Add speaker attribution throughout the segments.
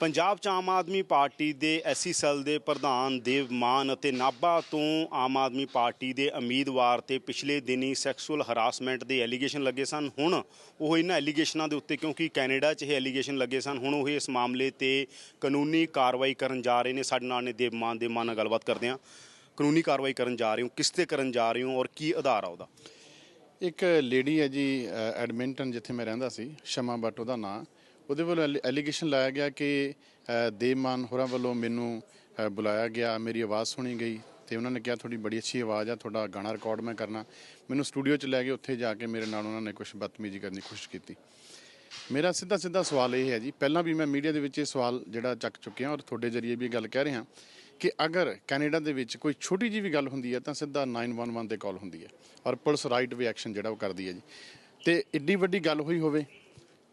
Speaker 1: ਪੰਜਾਬ 'ਚ ਆਮ ਆਦਮੀ ਪਾਰਟੀ ਦੇ ਐਸੀ ਸੈੱਲ ਦੇ ਪ੍ਰਧਾਨ ਦੇਵ ਮਾਨ ਅਤੇ ਨਾਭਾ ਤੋਂ ਆਮ ਆਦਮੀ ਪਾਰਟੀ ਦੇ ਉਮੀਦਵਾਰ ਤੇ ਪਿਛਲੇ ਦਿਨੀ ਸੈਕਸੁਅਲ ਹਰਾਸਮੈਂਟ ਦੇ ਐਲੀਗੇਸ਼ਨ ਲੱਗੇ ਸਨ। ਹੁਣ ਉਹ ਇਹਨਾਂ ਐਲੀਗੇਸ਼ਨਾਂ ਦੇ ਉੱਤੇ, ਕਿਉਂਕਿ ਕੈਨੇਡਾ 'ਚ ਇਹ ਐਲੀਗੇਸ਼ਨ ਲੱਗੇ ਸਨ, ਹੁਣ ਉਹ ਇਸ ਮਾਮਲੇ ਤੇ ਕਾਨੂੰਨੀ ਕਾਰਵਾਈ ਕਰਨ ਜਾ ਰਹੇ ਨੇ। ਸਾਡੇ ਨਾਲ ਨੇ ਦੇਵ ਮਾਨ ਦੇ ਮਾਨ ਨਾਲ ਗੱਲਬਾਤ ਕਰਦੇ ਹਾਂ। ਕਾਨੂੰਨੀ ਕਾਰਵਾਈ ਕਰਨ ਜਾ ਰਹੇ ਹੋ, ਕਿਸ ਤੇ ਕਰਨ ਜਾ ਰਹੇ ਹੋ ਔਰ ਕੀ ਆਧਾਰ ਆ ਉਹਦਾ?
Speaker 2: ਇੱਕ ਲੇਡੀ ਹੈ ਜੀ ਐਡਮਿੰਟਨ ਜਿੱਥੇ ਮੈਂ ਰਹਿੰਦਾ ਸੀ, ਸ਼ਮਾ ਬੱਟ ਉਹਦਾ ਨਾਂ। ਉਹਦੇ ਵੱਲੋਂ ਐਲੀਗੇਸ਼ਨ ਲਾਇਆ ਗਿਆ ਕਿ ਅ, ਦੇਵਮਾਨ ਹੋਰਾਂ ਵੱਲੋਂ ਮੈਨੂੰ ਬੁਲਾਇਆ ਗਿਆ ਮੇਰੀ ਆਵਾਜ਼ ਸੁਣੀ ਗਈ ਤੇ ਉਹਨਾਂ ਨੇ ਕਿਹਾ ਤੁਹਾਡੀ ਬੜੀ ਅੱਛੀ ਆਵਾਜ਼ ਆ ਤੁਹਾਡਾ ਗਾਣਾ ਰਿਕਾਰਡ ਮੈਂ ਕਰਨਾ। ਮੈਨੂੰ ਸਟੂਡੀਓ 'ਚ ਲੈ ਗਏ ਉੱਥੇ ਜਾ ਕੇ ਮੇਰੇ ਨਾਲ ਉਹਨਾਂ ਨੇ ਕੁਝ ਬਦਤਮੀਜ਼ੀ ਕਰਨ ਦੀ ਕੋਸ਼ਿਸ਼ ਕੀਤੀ। ਮੇਰਾ ਸਿੱਧਾ ਸਿੱਧਾ ਸਵਾਲ ਇਹ ਹੈ ਜੀ ਪਹਿਲਾਂ ਵੀ ਮੈਂ ਮੀਡੀਆ ਦੇ ਵਿੱਚ ਇਹ ਸਵਾਲ ਜਿਹੜਾ ਚੱਕ ਚੁੱਕਿਆ ਔਰ ਤੁਹਾਡੇ ਜਰੀਏ ਵੀ ਇਹ ਗੱਲ ਕਹਿ ਰਿਹਾ ਕਿ ਅਗਰ ਕੈਨੇਡਾ ਦੇ ਵਿੱਚ ਕੋਈ ਛੋਟੀ ਜਿਹੀ ਵੀ ਗੱਲ ਹੁੰਦੀ ਹੈ ਤਾਂ ਸਿੱਧਾ 911 ਤੇ ਕਾਲ ਹੁੰਦੀ ਹੈ ਔਰ ਪੁਲਿਸ ਰਾਈਟ ਵੇ ਐਕਸ਼ਨ ਜਿਹੜਾ ਉਹ ਕਰਦੀ ਹੈ ਜੀ। ਤੇ ਇੱਡੀ ਵੱਡੀ ਗੱਲ ਹੋਈ ਹੋਵੇ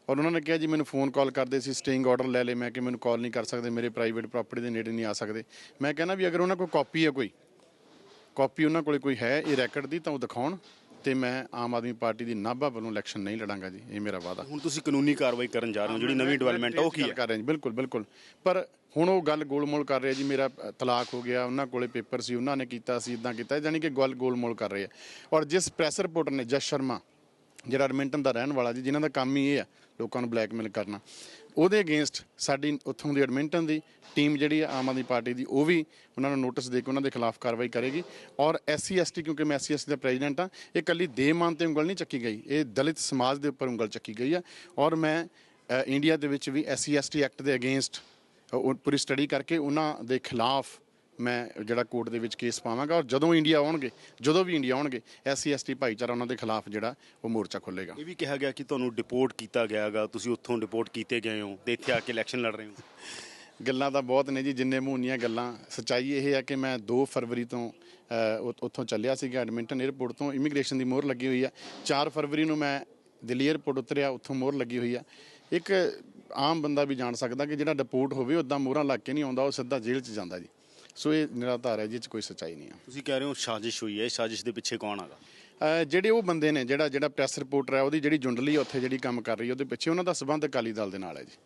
Speaker 2: ਔਰ ਉਹਨਾਂ ਨੇ ਕਿਹਾ ਜੀ ਮੈਨੂੰ ਫੋਨ ਕਾਲ ਕਰਦੇ ਸੀ ਸਟੇਇੰਗ ਆਰਡਰ ਲੈ ਲੈ ਮੈਂ ਕਿ ਮੈਨੂੰ ਕਾਲ ਨਹੀਂ ਕਰ ਸਕਦੇ ਮੇਰੇ ਪ੍ਰਾਈਵੇਟ ਪ੍ਰਾਪਰਟੀ ਦੇ ਨੇੜੇ ਨਹੀਂ ਆ ਸਕਦੇ। ਮੈਂ ਕਹਿੰਦਾ ਵੀ ਅਗਰ ਉਹਨਾਂ ਕੋਲ ਕਾਪੀ ਹੈ ਕੋਈ ਕਾਪੀ ਉਹਨਾਂ ਕੋਲੇ ਕੋਈ ਹੈ ਇਹ ਰੈਕਡ ਦੀ ਤਾਂ ਉਹ ਦਿਖਾਉਣ ਤੇ ਮੈਂ ਆਮ ਆਦਮੀ ਪਾਰਟੀ ਦੀ ਨਾਭਾ ਵੱਲੋਂ ਇਲੈਕਸ਼ਨ ਨਹੀਂ ਲੜਾਂਗਾ ਜੀ ਇਹ ਮੇਰਾ ਵਾਅਦਾ।
Speaker 1: ਹੁਣ ਤੁਸੀਂ ਕਾਨੂੰਨੀ ਕਾਰਵਾਈ ਕਰਨ ਜਾ ਰਹੇ ਹੋ ਜਿਹੜੀ ਨਵੀਂ ਡਿਵੈਲਪਮੈਂਟ ਉਹ ਕੀ ਹੈ?
Speaker 2: ਕਰ ਰਹੇ ਜੀ ਬਿਲਕੁਲ ਬਿਲਕੁਲ। ਪਰ ਹੁਣ ਉਹ ਗੱਲ ਗੋਲਮੋਲ ਕਰ ਰਿਹਾ ਜੀ ਮੇਰਾ ਤਲਾਕ ਹੋ ਗਿਆ ਉਹਨਾਂ ਕੋਲੇ ਪੇਪਰ ਸੀ ਉਹਨਾਂ ਨੇ ਕੀਤਾ ਸੀ ਇਦਾਂ ਕੀਤਾ ਜਾਨੀ ਕਿ ਗੱਲ ਗੋਲਮੋਲ ਕਰ ਰਹੇ ਆ ਔਰ ਜਿਸ ਪ੍ਰੈਸ ਰਿਪੋਰਟਰ ਨੇ ਜਸ ਸ਼ਰਮਾ ਜਿਹੜਾ ਐਡਮਿੰਟਨ ਦਾ ਰਹਿਣ ਵਾਲਾ ਜੀ ਜਿਨ੍ਹਾਂ ਦਾ ਕੰਮ ਹੀ ਇਹ ਆ ਲੋਕਾਂ ਨੂੰ ਬਲੈਕਮੇਲ ਕਰਨਾ। ਉਹਦੇ ਅਗੇਂਸਟ ਸਾਡੀ ਉੱਥੋਂ ਦੀ ਐਡਮਿੰਟਨ ਦੀ ਟੀਮ ਜਿਹੜੀ ਆ, ਆਮ ਆਦਮੀ ਪਾਰਟੀ ਦੀ, ਉਹ ਵੀ ਉਹਨਾਂ ਨੂੰ ਨੋਟਿਸ ਦੇ ਕੇ ਉਹਨਾਂ ਦੇ ਖਿਲਾਫ ਕਾਰਵਾਈ ਕਰੇਗੀ। ਔਰ ਐਸਸੀ ਐਸਟੀ ਕਿਉਂਕਿ ਮੈਂ ਐਸਸੀ ਐਸਟੀ ਦਾ ਪ੍ਰੈਜ਼ੀਡੈਂਟ ਆ ਇਹ ਕੱਲੀ ਦੇਮਾਨ ਤੇ ਉਂਗਲ ਨਹੀਂ ਚੱਕੀ ਗਈ। ਇਹ ਦਲਿਤ ਸਮਾਜ ਦੇ ਉੱਪਰ ਉਂਗਲ ਚੱਕੀ ਗਈ ਆ। ਔਰ ਮੈਂ ਇੰਡੀਆ ਦੇ ਵਿੱਚ ਵੀ ਐਸਸੀ ਐਸਟੀ ਐਕਟ ਦੇ ਅਗੇਂਸਟ ਪੂਰੀ ਸਟੱਡੀ ਕਰਕੇ ਉਹਨਾਂ ਦੇ ਖਿਲਾਫ ਮੈਂ ਜਿਹੜਾ ਕੋਰਟ ਦੇ ਵਿੱਚ ਕੇਸ ਪਾਵਾਂਗਾ ਔਰ ਜਦੋਂ ਇੰਡੀਆ ਆਉਣਗੇ ਜਦੋਂ ਵੀ ਇੰਡੀਆ ਆਉਣਗੇ ਐਸਸੀ ਐਸਟੀ ਭਾਈਚਾਰਾ ਉਹਨਾਂ ਦੇ ਖਿਲਾਫ ਜਿਹੜਾ ਉਹ ਮੋਰਚਾ ਖੋਲੇਗਾ
Speaker 1: ਇਹ ਵੀ ਕਿਹਾ ਗਿਆ ਕਿ ਤੁਹਾਨੂੰ ਡਿਪੋਰਟ ਕੀਤਾ ਗਿਆਗਾ ਤੁਸੀਂ ਉੱਥੋਂ ਡਿਪੋਰਟ ਕੀਤੇ ਗਏ ਹੋ ਤੇ ਇੱਥੇ ਆ ਕੇ ਇਲੈਕਸ਼ਨ ਲੜ ਰਹੇ ਹੋ।
Speaker 2: ਗੱਲਾਂ ਤਾਂ ਬਹੁਤ ਨੇ ਜੀ ਜਿੰਨੇ ਮੂੰਹ ਉਨੀਆਂ ਗੱਲਾਂ। ਸੱਚਾਈ ਇਹ ਹੈ ਕਿ ਮੈਂ 2 ਫਰਵਰੀ ਤੋਂ ਉੱਥੋਂ ਚੱਲਿਆ ਸੀਗਾ ਐਡਮਿੰਟਨ 에ਅਰਪੋਰਟ ਤੋਂ ਇਮੀਗ੍ਰੇਸ਼ਨ ਦੀ ਮੋਹਰ ਲੱਗੀ ਹੋਈ ਆ। 4 ਫਰਵਰੀ ਨੂੰ ਮੈਂ ਦਿੱਲੀ 에ਅਰਪੋਰਟ ਉਤਰਿਆ ਉੱਥੋਂ ਮੋਹਰ ਲੱਗੀ ਹੋਈ ਆ। ਇੱਕ ਆਮ ਬੰਦਾ ਵੀ ਜਾਣ ਸਕਦਾ ਕਿ ਜਿਹੜਾ ਡਿਪੋਰਟ ਹੋਵੇ ਉਦਾਂ ਮੋਹਰਾਂ ਲੱਗ ਕੇ ਨਹੀਂ ਆਉਂਦਾ ਉਹ ਸਿੱਧਾ ਜੇਲ੍ਹ 'ਚ ਜਾਂਦਾ ਜੀ। ਸੋ ਇਹ ਨਿਰਾਧਾਰ ਹੈ ਜੀ ਇਹ 'ਚ ਕੋਈ ਸੱਚਾਈ ਨਹੀਂ ਆ
Speaker 1: ਤੁਸੀਂ ਕਹਿ ਰਹੇ ਹੋ ਸਾਜ਼ਿਸ਼ ਹੋਈ ਹੈ ਸਾਜ਼ਿਸ਼ ਦੇ ਪਿੱਛੇ ਕੌਣ ਹੈਗਾ?
Speaker 2: ਅਹ ਜਿਹੜੇ ਉਹ ਬੰਦੇ ਨੇ ਜਿਹੜਾ ਜਿਹੜਾ ਪ੍ਰੈਸ ਰਿਪੋਰਟਰ ਹੈ ਉਹਦੀ ਜਿਹੜੀ ਜੁੰਡਲੀ ਹੈ ਉੱਥੇ ਜਿਹੜੀ ਕੰਮ ਕਰ ਰਹੀ ਹੈ ਉਹਦੇ ਪਿੱਛੇ ਉਹਨਾਂ ਦਾ ਸਬੰਧ ਅਕਾਲੀ ਦਲ ਦੇ ਨਾਲ ਹੈ ਜੀ।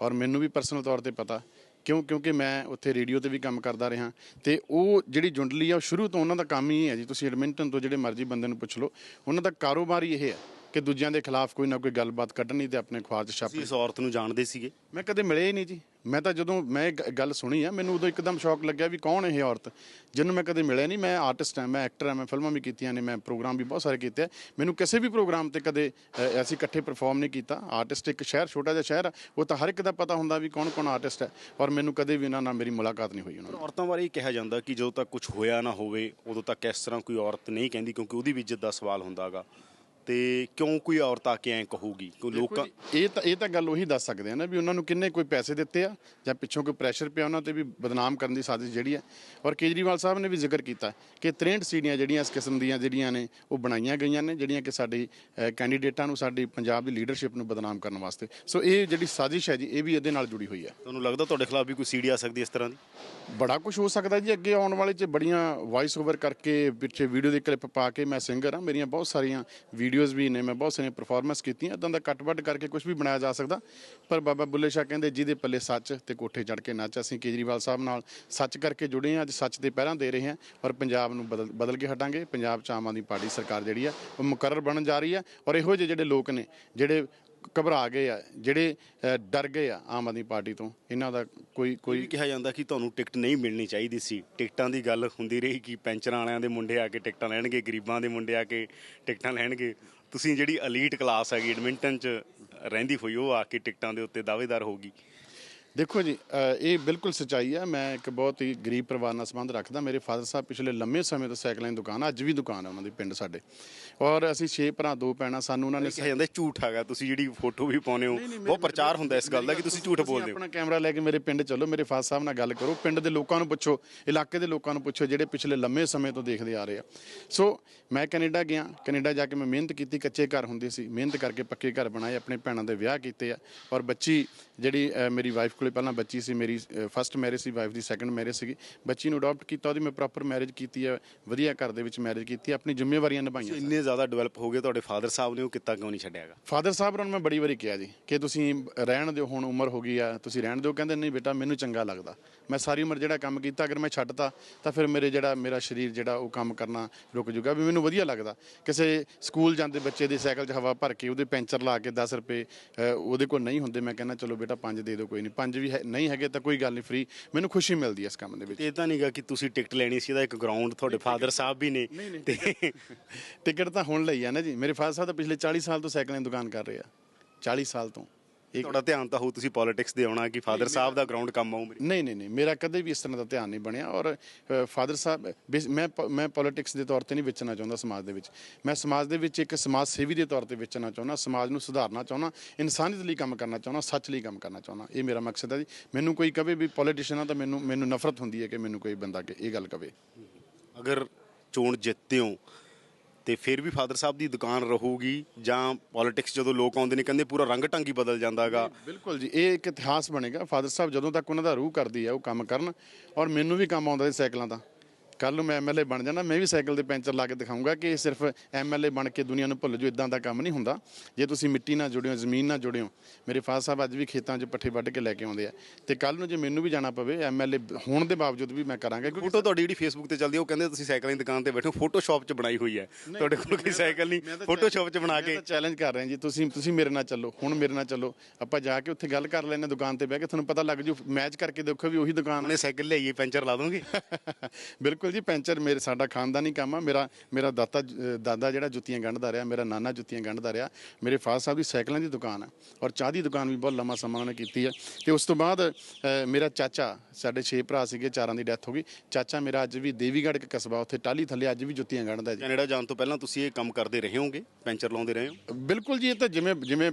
Speaker 2: ਔਰ ਮੈਨੂੰ ਵੀ ਪਰਸਨਲ ਤੌਰ ਤੇ ਪਤਾ ਕਿਉਂ ਕਿਉਂਕਿ ਮੈਂ ਉੱਥੇ ਰੇਡੀਓ ਤੇ ਵੀ ਕੰਮ ਕਰਦਾ ਰਿਹਾ। ਤੇ ਉਹ ਜਿਹੜੀ ਜੁੰਡਲੀ ਆ ਉਹ ਸ਼ੁਰੂ ਤੋਂ ਉਹਨਾਂ ਦਾ ਕੰਮ ਹੀ ਹੈ ਜੀ। ਤੁਸੀਂ ਐਡਮਿੰਟਨ ਤੋਂ ਜਿਹੜੇ ਮਰਜ਼ੀ ਬੰਦੇ ਨੂੰ ਪੁੱਛ ਲਓ ਉਹਨਾਂ ਦਾ ਕਾਰੋਬਾਰ ਹੀ ਇਹ ਹੈ। ਕਿ ਦੂਜਿਆਂ ਦੇ ਖਿਲਾਫ ਕੋਈ ਨਾ ਕੋਈ ਗੱਲਬਾਤ ਕੱਢਣੀ ਤੇ ਆਪਣੇ ਅਖਬਾਰ 'ਚ ਛਾਪਣੀ
Speaker 1: ਇਸ ਔਰਤ ਨੂੰ ਜਾਣਦੇ ਸੀਗੇ?
Speaker 2: ਮੈਂ ਕਦੇ ਮਿਲਿਆ ਹੀ ਨਹੀਂ ਜੀ। ਮੈਂ ਤਾਂ ਜਦੋਂ ਮੈਂ ਇਹ ਗ- ਗੱਲ ਸੁਣੀ ਆ ਮੈਨੂੰ ਉਦੋਂ ਇੱਕਦਮ ਸ਼ੌਕ ਲੱਗਿਆ ਵੀ ਕੌਣ ਇਹ ਔਰਤ? ਜਿਹਨੂੰ ਮੈਂ ਕਦੇ ਮਿਲਿਆ ਨਹੀਂ। ਮੈਂ ਆਰਟਿਸਟ ਹਾਂ ਮੈਂ ਐਕਟਰ ਹਾਂ ਮੈਂ ਫਿਲਮਾਂ ਵੀ ਕੀਤੀਆਂ ਨੇ ਮੈਂ ਪ੍ਰੋਗਰਾਮ ਵੀ ਬਹੁਤ ਸਾਰੇ ਕੀਤੇ ਆ। ਮੈਨੂੰ ਕਿਸੇ ਵੀ ਪ੍ਰੋਗਰਾਮ ਤੇ ਕਦੇ ਅ, ਅਸੀਂ ਇਕੱਠੇ ਪਰਫਾਰਮ ਨਹੀਂ ਕੀਤਾ। ਆਰਟਿਸਟ ਇੱਕ ਸ਼ਹਿਰ ਛੋਟਾ ਜਿਹਾ ਸ਼ਹਿਰ ਆ ਉਹ ਤਾਂ ਹਰ ਇੱਕ ਦਾ ਪਤਾ ਹੁੰਦਾ ਵੀ ਕੌਣ ਕੌਣ ਆਰਟਿਸਟ ਹੈ ਔਰ ਮੈਨੂੰ ਕਦੇ ਵੀ ਉਹਨਾਂ ਨਾਲ ਮੇਰੀ ਮੁਲਾਕਾਤ ਨਹੀਂ ਹੋਈ ਉਹਨਾਂ
Speaker 1: ਪਰ
Speaker 2: ਨਾਲ।
Speaker 1: ਔਰਤਾਂ ਬਾਰੇ ਇਹ ਕਿਹਾ ਜਾਂਦਾ ਕਿ ਜਦੋਂ ਤੱਕ ਕੁਝ ਹੋਇਆ ਨਾ ਹੋਵੇ ਉਦੋਂ ਤੱਕ ਇਸ ਤਰ੍ਹਾਂ ਕੋਈ ਔਰਤ ਨਹੀਂ ਕਹਿੰਦੀ ਕਿਉਂਕਿ ਉਹਦੀ ਵੀ ਇੱਜ਼ਤ ਦਾ ਸਵਾਲ ਹੁੰਦਾਗਾ ਤੇ ਕਿਉਂ ਕੋਈ ਔਰਤ ਆ ਕੇ ਐਂ ਕਹੂਗੀ? ਕੋਈ ਲੋਕਾਂ
Speaker 2: ਇਹ ਤਾਂ ਇਹ ਤਾਂ ਗੱਲ ਉਹੀ ਦੱਸ ਸਕਦੇ ਆ ਨਾ ਵੀ ਉਹਨਾਂ ਨੂੰ ਕਿੰਨੇ ਕੋਈ ਪੈਸੇ ਦਿੱਤੇ ਆ ਜਾਂ ਪਿੱਛੋਂ ਕੋਈ ਪ੍ਰੈਸ਼ਰ ਪਿਆ ਉਹਨਾਂ ਤੇ ਵੀ ਬਦਨਾਮ ਕਰਨ ਦੀ ਸਾਜ਼ਿਸ਼ ਜਿਹੜੀ ਹੈ ਔਰ ਕੇਜਰੀਵਾਲ ਸਾਹਿਬ ਨੇ ਵੀ ਜ਼ਿਕਰ ਕੀਤਾ ਕਿ 63 ਸੀੜੀਆਂ ਜਿਹੜੀਆਂ ਇਸ ਕਿਸਮ ਦੀਆਂ ਜਿਹੜੀਆਂ ਨੇ ਉਹ ਬਣਾਈਆਂ ਗਈਆਂ ਨੇ ਜਿਹੜੀਆਂ ਕਿ ਸਾਡੀ ਕੈਂਡੀਡੇਟਾਂ ਨੂੰ ਸਾਡੀ ਪੰਜਾਬ ਦੀ ਲੀਡਰਸ਼ਿਪ ਨੂੰ ਬਦਨਾਮ ਕਰਨ ਵਾਸਤੇ। ਸੋ ਇਹ ਜਿਹੜੀ ਸਾਜ਼ਿਸ਼ ਹੈ ਜੀ ਇਹ ਵੀ ਇਹਦੇ ਨਾਲ ਜੁੜੀ ਹੋਈ ਹੈ।
Speaker 1: ਤੁਹਾਨੂੰ ਲੱਗਦਾ ਤੁਹਾਡੇ ਖਿਲਾਫ ਵੀ ਕੋਈ ਸੀੜੀ ਆ ਸਕਦੀ ਇਸ ਤਰ੍ਹਾਂ ਦੀ?
Speaker 2: ਬੜਾ ਕੁਝ ਹੋ ਸਕਦਾ ਜੀ ਅੱਗੇ ਆਉਣ ਵਾਲੇ ਚ ਬੜੀਆਂ ਵਾਇਸ ਓਵਰ ਕਰਕੇ ਪਿੱਛੇ ਵੀਡੀਓ ਦੇ ਕਲਿੱਪ ਪਾ ਕੇ ਮੈਂ ਸਿੰਗਰ ਹਾਂ ਮੇਰੀਆਂ ਬਹੁਤ ਸਾਰੀਆਂ ਵੀਡੀਓਜ਼ ਵੀ ਨੇ, ਮੈਂ ਬਹੁਤ ਸਾਰੀਆਂ ਪਰਫਾਰਮੈਂਸ ਕੀਤੀਆਂ ਇਦਾਂ ਦਾ ਕੱਟ-ਵੱਟ ਕਰਕੇ ਕੁਝ ਵੀ ਬਣਾਇਆ ਜਾ ਸਕਦਾ। ਪਰ ਬਾਬਾ ਬੁੱਲੇ ਸ਼ਾਹ ਕਹਿੰਦੇ, ਜਿਹਦੇ ਪੱਲੇ ਸੱਚ ਤੇ ਕੋਠੇ ਚੜ ਕੇ ਨੱਚ, ਅਸੀਂ ਕੇਜਰੀਵਾਲ ਸਾਹਿਬ ਨਾਲ ਸੱਚ ਕਰਕੇ ਜੁੜੇ ਹਾਂ, ਅੱਜ ਸੱਚ ਦੇ ਪਹਿਰਾਂ ਦੇ ਰਹੇ ਹਾਂ ਔਰ ਪੰਜਾਬ ਨੂੰ ਬਦਲ ਬਦਲ ਕੇ ਹਟਾਂਗੇ। ਪੰਜਾਬ ਚ ਆਮ ਆਦਮੀ ਪਾਰਟੀ ਸਰਕਾਰ ਜਿਹੜੀ ਆ, ਉਹ ਮੁਕਰਰ ਬਣਨ ਜਾ ਰਹੀ ਹੈ ਔਰ ਇਹੋ ਜਿਹੇ ਜਿਹੜੇ ਲੋਕ ਨੇ, ਜਿਹੜੇ ਘਬਰਾ ਗਏ ਆ ਜਿਹੜੇ ਡਰ ਗਏ ਆ ਆਮ ਆਦਮੀ ਪਾਰਟੀ ਤੋਂ ਇਹਨਾਂ ਦਾ ਕੋਈ
Speaker 1: ਕੋਈ ਕਿਹਾ ਜਾਂਦਾ ਕਿ ਤੁਹਾਨੂੰ ਟਿਕਟ ਨਹੀਂ ਮਿਲਣੀ ਚਾਹੀਦੀ ਸੀ। ਟਿਕਟਾਂ ਦੀ ਗੱਲ ਹੁੰਦੀ ਰਹੀ ਕਿ ਪੈਂਚਰਾਂ ਵਾਲਿਆਂ ਦੇ ਮੁੰਡੇ ਆ ਕੇ ਟਿਕਟਾਂ ਲੈਣਗੇ ਗਰੀਬਾਂ ਦੇ ਮੁੰਡੇ ਆ ਕੇ ਟਿਕਟਾਂ ਲੈਣਗੇ। ਤੁਸੀਂ ਜਿਹੜੀ ਅਲੀਟ ਕਲਾਸ ਹੈਗੀ ਐਡਮਿੰਟਨ ਚ ਰਹਿੰਦੀ ਹੋਈ ਉਹ ਆ ਕੇ ਟਿਕਟਾਂ ਦੇ ਉੱਤੇ ਦਾਅਵੇਦਾਰ ਹੋਗੀ
Speaker 2: ਦੇਖੋ ਜੀ ਇਹ ਬਿਲਕੁਲ ਸਚਾਈ ਹੈ ਮੈਂ ਇੱਕ ਬਹੁਤ ਹੀ ਗਰੀਬ ਪਰਿਵਾਰ ਨਾਲ ਸੰਬੰਧ ਰੱਖਦਾ। ਮੇਰੇ ਫਾਦਰ ਸਾਹਿਬ ਪਿਛਲੇ ਲੰਮੇ ਸਮੇਂ ਤੋਂ ਸਾਈਕਲਾਂ ਦੀ ਦੁਕਾਨ ਅੱਜ ਵੀ ਦੁਕਾਨ ਹੈ ਉਹਨਾਂ ਦੀ ਪਿੰਡ ਸਾਡੇ। ਔਰ ਅਸੀਂ ਛੇ ਭਰਾ ਦੋ ਭੈਣਾਂ ਸਾਨੂੰ ਉਹਨਾਂ ਨੇ
Speaker 1: ਕਿਹਾ ਜਾਂਦਾ ਝੂਠ ਹੈਗਾ। ਤੁਸੀਂ ਜਿਹੜੀ ਫੋਟੋ ਵੀ ਪਾਉਨੇ ਹੋ ਬਹੁਤ ਪ੍ਰਚਾਰ ਹੁੰਦਾ ਇਸ ਗੱਲ ਦਾ ਕਿ ਤੁਸੀਂ ਝੂਠ ਬੋਲਦੇ ਹੋ।
Speaker 2: ਆਪਣਾ ਕੈਮਰਾ ਲੈ ਕੇ ਮੇਰੇ ਪਿੰਡ ਚੱਲੋ। ਮੇਰੇ ਫਾਦਰ ਸਾਹਿਬ ਨਾਲ ਗੱਲ ਕਰੋ। ਪਿੰਡ ਦੇ ਲੋਕਾਂ ਨੂੰ ਪੁੱਛੋ ਇਲਾਕੇ ਦੇ ਲੋਕਾਂ ਨੂੰ ਪੁੱਛੋ ਜਿਹੜੇ ਪਿਛਲੇ ਲੰਮੇ ਸਮੇਂ ਤੋਂ ਦੇਖਦੇ ਆ ਰਹੇ ਆ। ਸੋ ਮੈਂ ਕੈਨੇਡਾ ਗਿਆ। ਕੈਨੇਡਾ ਜਾ ਕੇ ਮੈਂ ਮਿਹਨਤ ਕੀਤੀ। ਕੱਚੇ ਘਰ ਹੁੰਦੇ ਸੀ। ਮਿਹਨਤ ਕਰਕੇ ਪੱਕੇ ਘਰ ਬਣਾਏ। ਆਪਣੇ ਭੈਣਾਂ ਦੇ ਵਿਆਹ ਕੀਤੇ ਆ। ਔਰ ਬੱਚੀ ਜਿਹੜੀ ਮੇਰੀ ਵਾਈਫ ਕੋਲੇ ਪਹਿਲਾਂ ਬੱਚੀ ਸੀ ਮੇਰੀ ਫਸਟ ਮੈਰਿਜ ਸੀ ਵਾਈਫ ਦੀ ਸੈਕੰਡ ਮੈਰਿਜ ਸੀਗੀ। ਬੱਚੀ ਨੂੰ ਅਡਾਪਟ ਕੀਤਾ ਉਹਦੀ ਮੈਂ ਪ੍ਰੋਪਰ ਮੈਰਿਜ ਕੀਤੀ ਹੈ ਵਧੀਆ ਘਰ ਦੇ ਵਿੱਚ ਮੈਰਿਜ ਕੀਤੀ ਆਪਣੀ ਜ਼ਿੰਮੇਵਾਰੀਆਂ ਨਿਭਾਈਆਂ
Speaker 1: ਇੰਨੇ ਜ਼ਿਆਦਾ ਡਿਵੈਲਪ ਹੋ ਗਏ ਤੁਹਾਡੇ ਫਾਦਰ ਸਾਹਿਬ ਨੇ ਉਹ ਕਿੱਤਾ ਕਿਉਂ ਨਹੀਂ ਛੱਡਿਆਗਾ
Speaker 2: ਫਾਦਰ ਸਾਹਿਬ ਨੂੰ ਮੈਂ ਬੜੀ ਵਾਰੀ ਕਿਹਾ ਜੀ ਕਿ ਤੁਸੀਂ ਰਹਿਣ ਦਿਓ ਹੁਣ ਉਮਰ ਹੋ ਗਈ ਆ ਤੁਸੀਂ ਰਹਿਣ ਦਿਓ। ਕਹਿੰਦੇ ਨਹੀਂ ਬੇਟਾ ਮੈਨੂੰ ਚੰਗਾ ਲੱਗਦਾ। ਮੈਂ ਸਾਰੀ ਉਮਰ ਜਿਹੜਾ ਕੰਮ ਕੀਤਾ ਅਗਰ ਮੈਂ ਛੱਡਤਾ ਤਾਂ ਫਿਰ ਮੇਰੇ ਜਿਹੜਾ ਮੇਰਾ ਸਰੀਰ ਜਿਹੜਾ ਉਹ ਕੰਮ ਕਰਨਾ ਰੁਕ ਜੂਗਾ। ਵੀ ਮੈਨੂੰ ਵਧੀਆ ਲੱਗਦਾ। ਕਿਸੇ ਸਕੂਲ ਜਾਂਦੇ ਬੱਚੇ ਦੇ ਸਾਈਕਲ 'ਚ ਹਵਾ ਭਰ ਕੇ ਉਹਦੇ ਪੈਂਚਰ ਲਾ ਕੇ 10 ਰੁਪਏ ਉਹਦੇ ਕੋਲ ਨਹੀਂ ਹੁੰਦੇ। ਮੈਂ ਕਹਿੰਦਾ ਚਲੋ ਬੇਟਾ ਪੰਜ ਦੇ ਦਿਓ ਕੋਈ ਨਹੀਂ। ਪੰਜ ਵੀ ਹੈ- ਨਹੀਂ ਹੈਗੇ ਤਾਂ ਕੋਈ ਗੱਲ ਨਹੀਂ ਫ੍ਰੀ ਮੈਨੂੰ ਖੁਸ਼ੀ ਮਿਲਦੀ ਹੈ ਇਸ ਕੰਮ ਦੇ ਵਿੱਚ।
Speaker 1: ਇਹ ਤਾਂ ਨਹੀਂਗਾ ਕਿ ਤੁਸੀਂ ਟਿਕਟ ਲੈਣੀ ਸੀ ਇਹਦਾ ਇੱਕ ਗਰਾਊਂਡ ਤੁਹਾਡੇ ਫਾਦਰ ਸਾਹਿਬ ਵੀ ਨੇ। ਤੇ
Speaker 2: ਟਿਕਟ ਤਾਂ ਹੁਣ ਲਈ ਆ ਨਾ ਜੀ। ਮੇਰੇ ਫਾਦਰ ਸਾਹਿਬ ਤਾਂ ਪਿਛਲੇ 40 ਸਾਲ ਤੋਂ ਸਾਈਕਲਾਂ ਦੀ ਦੁਕਾਨ ਕਰ ਰਹੇ ਆ। 40 ਸਾਲ ਤੋਂ।
Speaker 1: ਤੁਹਾਡਾ ਧਿਆਨ ਤਾਂ ਹੋਊ ਤੁਸੀਂ ਪੋਲਿਟਿਕਸ ਦੇ ਆਉਣਾ ਕਿ ਫਾਦਰ ਸਾਹਿਬ ਦਾ ਗਰਾਊਂਡ ਕੰਮ ਆਉ ਮੇਰੀ।
Speaker 2: ਨਹੀਂ ਨਹੀਂ ਨਹੀਂ ਮੇਰਾ ਕਦੇ ਵੀ ਇਸ ਤਰ੍ਹਾਂ ਦਾ ਧਿਆਨ ਨਹੀਂ ਬਣਿਆ ਔਰ ਫਾਦਰ ਸਾਹਿਬ ਮੈਂ ਮੈਂ ਪੋਲਿਟਿਕਸ ਦੇ ਤੌਰ ਤੇ ਨਹੀਂ ਵਿਚਰਨਾ ਚਾਹੁੰਦਾ ਸਮਾਜ ਦੇ ਵਿੱਚ। ਮੈਂ ਸਮਾਜ ਦੇ ਵਿੱਚ ਇੱਕ ਸਮਾਜ ਸੇਵੀ ਦੇ ਤੌਰ ਤੇ ਵਿਚਰਨਾ ਚਾਹੁੰਦਾ ਸਮਾਜ ਨੂੰ ਸੁਧਾਰਨਾ ਚਾਹੁੰਦਾ ਇਨਸਾਨੀਅਤ ਲਈ ਕੰਮ ਕਰਨਾ ਚਾਹੁੰਦਾ ਸੱਚ ਲਈ ਕੰਮ ਕਰਨਾ ਚਾਹੁੰਦਾ। ਇਹ ਮੇਰਾ ਮਕਸਦ ਹੈ ਜੀ। ਮੈਨੂੰ ਕੋਈ ਕਵੇ ਵੀ ਪੋਲੀਟੀਸ਼ੀਅਨ ਆ ਤਾਂ ਮੈਨੂੰ ਮੈਨੂੰ ਨਫ਼ਰਤ ਹੁੰਦੀ ਹੈ ਕਿ ਮੈਨੂੰ ਕੋਈ ਬੰਦਾ ਕਿ ਇਹ ਗੱਲ ਕਵੇ।
Speaker 1: ਅਗਰ ਚੋਣ ਜਿੱਤਦੇ ਹੋ ਤੇ ਫਿਰ ਵੀ ਫਾਦਰ ਸਾਹਿਬ ਦੀ ਦੁਕਾਨ ਰਹੂਗੀ ਜਾਂ ਪੋਲਿਟਿਕਸ ਜਦੋਂ ਲੋਕ ਆਉਂਦੇ ਨੇ, ਕਹਿੰਦੇ ਪੂਰਾ ਰੰਗ ਢੰਗ ਹੀ ਬਦਲ ਜਾਂਦਾਗਾ
Speaker 2: ਬਿਲਕੁਲ ਜੀ, ਇਹ ਇੱਕ ਇਤਿਹਾਸ ਬਣੇਗਾ। ਫਾਦਰ ਸਾਹਿਬ ਜਦੋਂ ਤੱਕ ਉਹਨਾਂ ਦਾ ਰੂਹ ਕਰਦੀ ਹੈ ਉਹ ਕੰਮ ਕਰਨ ਔਰ ਮੈਨੂੰ ਵੀ ਕੰਮ ਆਉਂਦਾ ਸੀ ਸਾਈਕਲਾਂ ਦਾ। ਕੱਲ ਨੂੰ ਮੈਂ ਐਮਐਲਏ ਬਣ ਜਾਣਾ ਮੈਂ ਵੀ ਸਾਈਕਲ ਦੇ ਪੈਂਚਰ ਲਾ ਕੇ ਦਿਖਾਊਂਗਾ ਕਿ ਇਹ ਸਿਰਫ ਐਮਐਲਏ ਬਣ ਕੇ ਦੁਨੀਆ ਨੂੰ ਭੁੱਲ ਜੋ ਇਦਾਂ ਦਾ ਕੰਮ ਨਹੀਂ ਹੁੰਦਾ। ਜੇ ਤੁਸੀਂ ਮਿੱਟੀ ਨਾਲ ਜੁੜਿਓ ਜ਼ਮੀਨ ਨਾਲ ਜੁੜਿਓ ਮੇਰੇ ਫਾਦਰ ਸਾਹਿਬ ਅੱਜ ਵੀ ਖੇਤਾਂ 'ਚ ਪੱਠੇ ਵੱਢ ਕੇ ਲੈ ਕੇ ਆਉਂਦੇ ਆ। ਤੇ ਕੱਲ ਨੂੰ ਜੇ ਮੈਨੂੰ ਵੀ ਜਾਣਾ ਪਵੇ ਐਮਐਲਏ ਹੋਣ ਦੇ ਬਾਵਜੂਦ ਵੀ ਮੈਂ ਕਰਾਂਗਾ
Speaker 1: ਫੋਟੋ ਤੁਹਾਡੀ ਜਿਹੜੀ ਫੇਸਬੁੱਕ ਤੇ ਚੱਲਦੀ ਉਹ ਕਹਿੰਦੇ ਤੁਸੀਂ ਸਾਈਕਲਾਂ ਦੀ ਦੁਕਾਨ ਤੇ ਬੈਠੇ ਹੋ ਫੋਟੋਸ਼ਾਪ 'ਚ ਬਣਾਈ ਹੋਈ ਹੈ। ਤੁਹਾਡੇ ਕੋਲ ਕੋਈ ਸਾਈਕਲ ਨਹੀਂ ਫੋਟੋਸ਼ਾਪ 'ਚ ਬਣਾ ਕੇ
Speaker 2: ਚੈਲੰਜ ਕਰ ਰਿਹਾ ਜੀ ਤੁਸੀਂ ਤੁਸੀਂ ਮੇਰੇ ਨਾਲ ਚੱਲੋ ਹੁਣ ਮੇਰੇ ਨਾਲ ਚੱਲੋ। ਆਪਾਂ ਜਾ ਕੇ ਉੱਥੇ ਗੱਲ ਕਰ ਲੈਣੇ ਦੁਕਾਨ ਤੇ ਬਹਿ ਕੇ ਤੁਹਾਨੂੰ ਪਤਾ ਲੱਗ ਜੂ ਮੈਚ ਕਰਕੇ ਦੇਖੋ ਵੀ ਉਹੀ ਦੁਕਾਨ
Speaker 1: ਉਹਨੇ ਸਾਈਕਲ ਲਿਆਈਏ ਪੈਂਚਰ ਲਾ ਦੋਗੇ।
Speaker 2: ਬਿਲਕੁਲ ਜੀ ਪੈਂਚਰ ਮੇਰੇ ਸਾਡਾ ਖਾਨਦਾਨੀ ਕੰਮ ਆ। ਮੇਰਾ ਮੇਰਾ ਦਾਤਾ ਦਾਦਾ ਜਿਹੜਾ ਜੁੱਤੀਆਂ ਗੰਢਦਾ ਰਿਹਾ ਮੇਰਾ ਨਾਨਾ ਜੁੱਤੀਆਂ ਗੰਢਦਾ ਰਿਹਾ ਮੇਰੇ ਫਾਦਰ ਸਾਹਿਬ ਦੀ ਸਾਈਕਲਾਂ ਦੀ ਦੁਕਾਨ ਆ ਔਰ ਚਾਹ ਦੀ ਦੁਕਾਨ ਵੀ ਬਹੁਤ ਲੰਮਾ ਸਮਾਂ ਉਹਨੇ ਕੀਤੀ ਹੈ ਤੇ ਉਸ ਤੋਂ ਬਾਅਦ ਮੇਰਾ ਚਾਚਾ ਸਾਡੇ 6 ਭਰਾ ਸੀਗੇ ਚਾਰਾਂ ਦੀ ਡੈਥ ਹੋ ਗਈ। ਚਾਚਾ ਮੇਰਾ ਅੱਜ ਵੀ ਦੇਵੀਗੜ੍ਹ ਇੱਕ ਕਸਬਾ ਉੱਥੇ ਟਾਲੀ ਥੱਲੇ ਅੱਜ ਵੀ ਜੁੱਤੀਆਂ ਗੰਢਦਾ ਜੀ।
Speaker 1: ਕੈਨੇਡਾ ਜਾਣ ਤੋਂ ਪਹਿਲਾਂ ਤੁਸੀਂ ਇਹ ਕੰਮ ਕਰਦੇ ਰਹੇ ਹੋਗੇ? ਪੈਂਚਰ ਲਾਉਂਦੇ ਰਹੇ ਹੋ?
Speaker 2: ਬਿਲਕੁਲ ਜੀ ਇਹ ਤਾਂ ਜਿਵੇਂ ਜਿਵੇਂ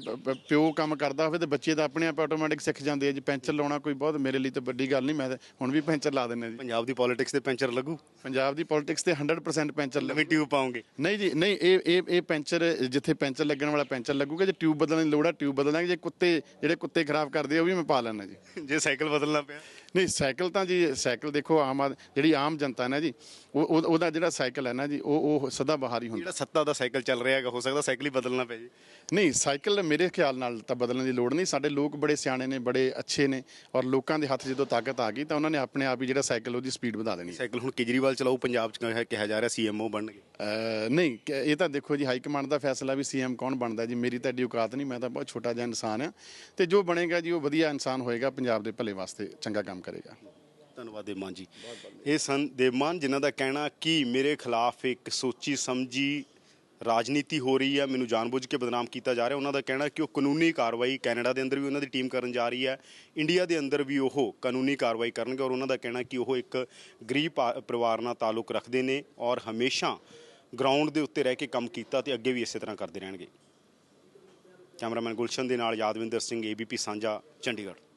Speaker 2: ਪਿਓ ਕੰਮ ਕਰਦਾ ਹੋਵੇ ਤੇ ਬੱਚੇ ਤਾਂ ਆਪਣੇ ਆਪ ਆਟੋਮੈਟਿਕ ਸਿੱਖ ਜਾਂਦੇ ਆ ਜੀ। ਪੈਂਚਰ ਲਾਉਣਾ ਕੋਈ ਬਹੁਤ ਮੇਰੇ ਲਈ ਤਾਂ ਵੱਡੀ ਗੱਲ ਨਹੀਂ ਮੈਂ ਹੁਣ ਵੀ ਪੈਂਚਰ ਲਾ ਦਿੰਦਾ ਜੀ।
Speaker 1: ਪੰਜਾਬ ਦੀ ਪੋਲਿਟਿਕਸ ਤੇ ਪੈਂਚਰ ਲੱਗੂ?
Speaker 2: ਪੰਜਾਬ ਦੀ ਪੋਲਿਟਿਕਸ ਤੇ 100% ਪੈਂਚਰ
Speaker 1: ਨਵੀਂ ਟਿਊਬ ਪਾਉਂਗੇ।
Speaker 2: ਨਹੀਂ ਜੀ ਨਹੀਂ ਇਹ ਇਹ ਇਹ ਪੈਂਚਰ ਜਿੱਥੇ ਪੈਂਚਰ ਲੱਗਣ ਵਾਲਾ ਪੈਂਚਰ ਲੱਗੂਗਾ ਜੇ ਟਿਊਬ ਬਦਲਣ ਦੀ ਲੋੜ ਆ ਟਿਊਬ ਬਦਲ ਦਾਂਗੇ ਜੇ ਕੁੱਤੇ ਜਿਹੜੇ ਕੁੱਤੇ ਖਰਾਬ ਕਰਦੇ ਆ ਉਹ ਵੀ ਮੈਂ ਪਾ ਲੈਣਾ ਜੀ।
Speaker 1: ਜੇ ਸਾਈਕਲ ਬਦਲਣਾ ਪਿਆ।
Speaker 2: ਨਹੀਂ ਸਾਈਕਲ ਤਾਂ ਜੀ ਸਾਈਕਲ ਦੇਖੋ ਆਮ ਜਿਹੜੀ ਆਮ ਜਨਤਾ ਹੈ ਨਾ ਜੀ ਉਹ ਉਹ- ਉਹਦਾ ਜਿਹੜਾ ਸਾਈਕਲ ਹੈ ਨਾ ਜੀ ਉਹ ਉਹ ਸਦਾ ਬਹਾਰੀ ਹੁੰਦਾ।
Speaker 1: ਜਿਹੜਾ ਸੱਤਾ ਦਾ ਸਾਈਕਲ ਚੱਲ ਰਿਹਾ ਹੈਗਾ ਹੋ ਸਕਦਾ ਸਾਈਕਲ ਹੀ ਬਦਲਣਾ ਪੈ ਜੇ।
Speaker 2: ਨਹੀਂ ਸਾਈਕਲ ਮੇਰੇ ਖਿਆਲ ਨਾਲ ਤਾਂ ਬਦਲਣ ਦੀ ਲੋੜ ਨਹੀਂ। ਸਾਡੇ ਲੋਕ ਬੜੇ ਸਿਆਣੇ ਨੇ ਬੜੇ ਅੱਛੇ ਨੇ ਔਰ ਲੋਕਾਂ ਦੇ ਹੱਥ ਜਦੋਂ ਤਾਕਤ ਆ ਗਈ ਤਾਂ ਉਹਨਾਂ ਨੇ ਆਪਣੇ ਆਪ ਹੀ ਜਿਹੜਾ ਸਾਈਕਲ ਉਹਦੀ ਸਪੀਡ ਵਧਾ ਦੇਣੀ।
Speaker 1: ਸਾਈਕਲ ਹੁਣ ਕੇਜਰੀਵਾਲ ਚਲਾਉ ਪੰਜਾਬ 'ਚ ਕਿਹਾ- ਜਾ ਰਿਹਾ ਸੀਐਮਓ ਬਣਨਗੇ?
Speaker 2: ਨਹੀਂ ਇਹ ਤਾਂ ਦੇਖੋ ਜੀ ਹਾਈ ਕਮਾਂਡ ਦਾ ਫੈਸਲਾ ਵੀ ਸੀਐਮ ਕੌਣ ਬਣਦਾ ਜੀ? ਮੇਰੀ ਤਾਂ ਔਕਾਤ ਨਹੀਂ ਮੈਂ ਤਾਂ ਬਹੁਤ ਛੋਟਾ ਜਿਹਾ ਇਨਸਾਨ ਆ ਤੇ ਜੋ ਬਣੇਗਾ ਜੀ ਉਹ ਵਧੀਆ ਇਨਸਾਨ ਹੋਏਗਾ ਪੰਜਾਬ ਦੇ ਭਲੇ ਵਾਸਤੇ ਚੰਗਾ ਕੰਮ ਕਰੇਗਾ।
Speaker 1: ਧੰਨਵਾਦ ਦੇਵਮਾਨ ਜੀ। ਇਹ ਸਨ ਦੇਵਮਾਨ ਜਿਨ੍ਹਾਂ ਦਾ ਕਹਿਣਾ ਕਿ ਮੇਰੇ ਖਿਲਾਫ ਇੱਕ ਸੋਚੀ ਸਮਝੀ ਰਾਜਨੀਤੀ ਹੋ ਰਹੀ ਹੈ, ਮੈਨੂੰ ਜਾਣਬੁੱਝ ਕੇ ਬਦਨਾਮ ਕੀਤਾ ਜਾ ਰਿਹਾ। ਉਹਨਾਂ ਦਾ ਕਹਿਣਾ ਕਿ ਉਹ ਕਾਨੂੰਨੀ ਕਾਰਵਾਈ ਕੈਨੇਡਾ ਦੇ ਅੰਦਰ ਵੀ ਉਹਨਾਂ ਦੀ ਟੀਮ ਕਰਨ ਜਾ ਰਹੀ ਹੈ, ਇੰਡੀਆ ਦੇ ਅੰਦਰ ਵੀ ਉਹ ਕਾਨੂੰਨੀ ਕਾਰਵਾਈ ਕਰਨਗੇ ਔਰ ਉਹਨਾਂ ਦਾ ਕਹਿਣਾ ਕਿ ਉਹ ਇੱਕ ਗਰੀਬ ਪਾ- ਪਰਿਵਾਰ ਨਾਲ ਤਾਲੁਕ ਰੱਖਦੇ ਨੇ ਔਰ ਹਮੇਸ਼ਾ ਗਰਾਊਂਡ ਦੇ ਉੱਤੇ ਰਹਿ ਕੇ ਕੰਮ ਕੀਤਾ ਤੇ ਅੱਗੇ ਵੀ ਇਸੇ ਤਰ੍ਹਾਂ ਕਰਦੇ ਰਹਿਣਗੇ। ਕੈਮਰਾਮੈਨ ਗੁਲਸ਼ਨ ਦੇ ਨਾਲ ਯਾਦਵਿੰਦਰ ਸਿੰਘ ਏਬੀਪੀ ਸਾਂਝਾ, ਚੰਡੀਗੜ੍ਹ।